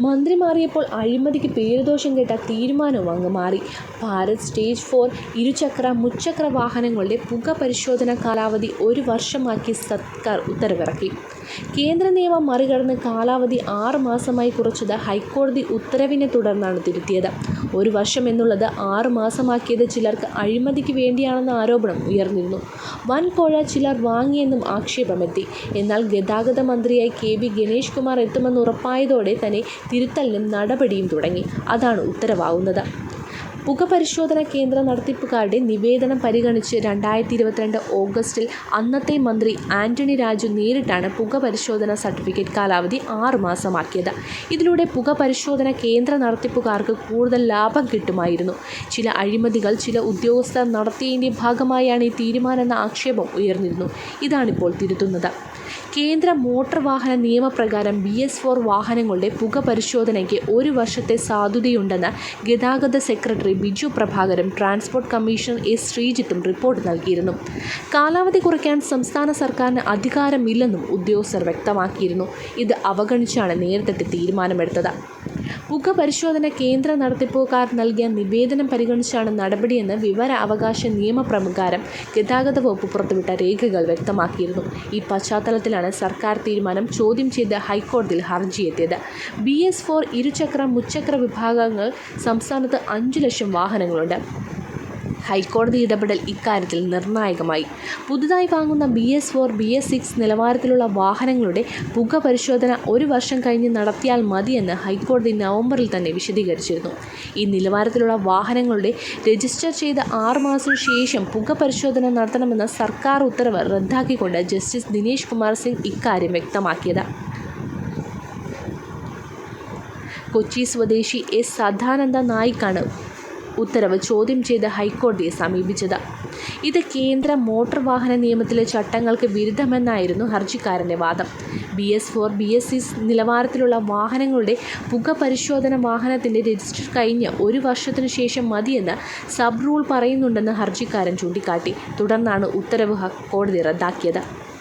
മന്ത്രി മാറിയപ്പോൾ അഴിമതിക്ക് പേരുദോഷം കേട്ട തീരുമാനവും അങ്ങ് മാറി. ഭാരത് സ്റ്റേജ് ഫോർ ഇരുചക്ര മുച്ചക്ര വാഹനങ്ങളുടെ പുക പരിശോധന കാലാവധി ഒരു വർഷമാക്കി സർക്കാർ ഉത്തരവിറക്കി. കേന്ദ്ര നിയമം മറികടന്ന് കാലാവധി ആറ് മാസമായി കുറച്ചത് ഹൈക്കോടതി ഉത്തരവിനെ തുടർന്നാണ് തിരുത്തിയത്. ഒരു വർഷം എന്നുള്ളത് ആറ് മാസമാക്കിയത് ചിലർക്ക് അഴിമതിക്ക് വേണ്ടിയാണെന്ന ആരോപണം ഉയർന്നിരുന്നു. വൻ കോഴ ചിലർ വാങ്ങിയെന്നും ആക്ഷേപമെത്തി. എന്നാൽ ഗതാഗത മന്ത്രിയായി കെ ബി ഗണേഷ് കുമാർ എത്തുമെന്ന് ഉറപ്പായതോടെ തന്നെ തിരുത്തലിനും നടപടിയും തുടങ്ങി. അതാണ് ഉത്തരവാകുന്നത് പുകപരിശോധന കേന്ദ്ര നടത്തിപ്പുകാരുടെ നിവേദനം പരിഗണിച്ച് രണ്ടായിരത്തി ഇരുപത്തിരണ്ട് ഓഗസ്റ്റിൽ അന്നത്തെ മന്ത്രി ആന്റണി രാജു നേരിട്ടാണ് പുകപരിശോധന സർട്ടിഫിക്കറ്റ് കാലാവധി ആറ് മാസമാക്കിയത്. ഇതിലൂടെ പുകപരിശോധന കേന്ദ്ര നടത്തിപ്പുകാർക്ക് കൂടുതൽ ലാഭം കിട്ടുമായിരുന്നു. ചില അഴിമതികൾ ചില ഉദ്യോഗസ്ഥർ നടത്തിയതിന്റെ ഭാഗമായാണ് ഈ തീരുമാനമെന്ന ആക്ഷേപം ഉയർന്നിരുന്നു. ഇതാണിപ്പോൾ തിരുത്തുന്നത്. കേന്ദ്ര മോട്ടോർ വാഹന നിയമപ്രകാരം ബി എസ് ഫോർ വാഹനങ്ങളുടെ പുക പരിശോധനയ്ക്ക് ഒരു വർഷത്തെ സാധുതയുണ്ടെന്ന് ഗതാഗത സെക്രട്ടറി ബിജു പ്രഭാകരും ട്രാൻസ്പോർട്ട് കമ്മീഷണർ എസ് ശ്രീജിത്തും റിപ്പോർട്ട് നൽകിയിരുന്നു. കാലാവധി കുറയ്ക്കാൻ സംസ്ഥാന സർക്കാരിന് അധികാരമില്ലെന്നും ഉദ്യോഗസ്ഥർ വ്യക്തമാക്കിയിരുന്നു. ഇത് അവഗണിച്ചാണ് നേരത്തെ തീരുമാനമെടുത്തത്. പുക പരിശോധന കേന്ദ്ര നടത്തിപ്പുകാർ നൽകിയ നിവേദനം പരിഗണിച്ചാണ് നടപടിയെന്ന് വിവര അവകാശ നിയമപ്രകാരം ഗതാഗത വകുപ്പ് പുറത്തുവിട്ട രേഖകൾ വ്യക്തമാക്കിയിരുന്നു. ഈ പശ്ചാത്തലത്തിലാണ് സർക്കാർ തീരുമാനം ചോദ്യം ചെയ്ത് ഹൈക്കോടതിയിൽ ഹർജിയെത്തിയത് ബി എസ് ഫോർ ഇരുചക്ര മുച്ചക്ര വിഭാഗങ്ങൾ സംസ്ഥാനത്ത് അഞ്ചു ലക്ഷം വാഹനങ്ങളുണ്ട്. ഹൈക്കോടതി ഇടപെടൽ ഇക്കാര്യത്തിൽ നിർണായകമായി. പുതുതായി വാങ്ങുന്ന B S four B S six നിലവാരത്തിലുള്ള വാഹനങ്ങളുടെ പുക പരിശോധന ഒരു വർഷം കഴിഞ്ഞ് നടത്തിയാൽ മതിയെന്ന് ഹൈക്കോടതി നവംബറിൽ തന്നെ വിശദീകരിച്ചിരുന്നു. ഈ നിലവാരത്തിലുള്ള വാഹനങ്ങളുടെ രജിസ്റ്റർ ചെയ്ത ആറു മാസത്തിനു ശേഷം പുക പരിശോധന നടത്തണമെന്ന സർക്കാർ ഉത്തരവ് റദ്ദാക്കിക്കൊണ്ട് ജസ്റ്റിസ് ദിനേശ് കുമാർ സിംഗ് ഇക്കാര്യം വ്യക്തമാക്കിയത്. കൊച്ചി സ്വദേശി എസ് സദാനന്ദ നായിക്കാണ് ഉത്തരവ് ചോദ്യം ചെയ്ത് ഹൈക്കോടതിയെ സമീപിച്ചത്. ഇത് കേന്ദ്ര മോട്ടോർ വാഹന നിയമത്തിലെ ചട്ടങ്ങൾക്ക് വിരുദ്ധമെന്നായിരുന്നു ഹർജിക്കാരന്റെ വാദം. B S four B S C നിലവാരത്തിലുള്ള വാഹനങ്ങളുടെ പുക പരിശോധന വാഹനത്തിന്റെ രജിസ്റ്റർ കഴിഞ്ഞ് ഒരു വർഷത്തിനു ശേഷം മതിയെന്ന് സബ് റൂൾ പറയുന്നുണ്ടെന്ന് ഹർജിക്കാരൻ ചൂണ്ടിക്കാട്ടി. തുടർന്നാണ് ഉത്തരവ് കോടതി റദ്ദാക്കിയത്.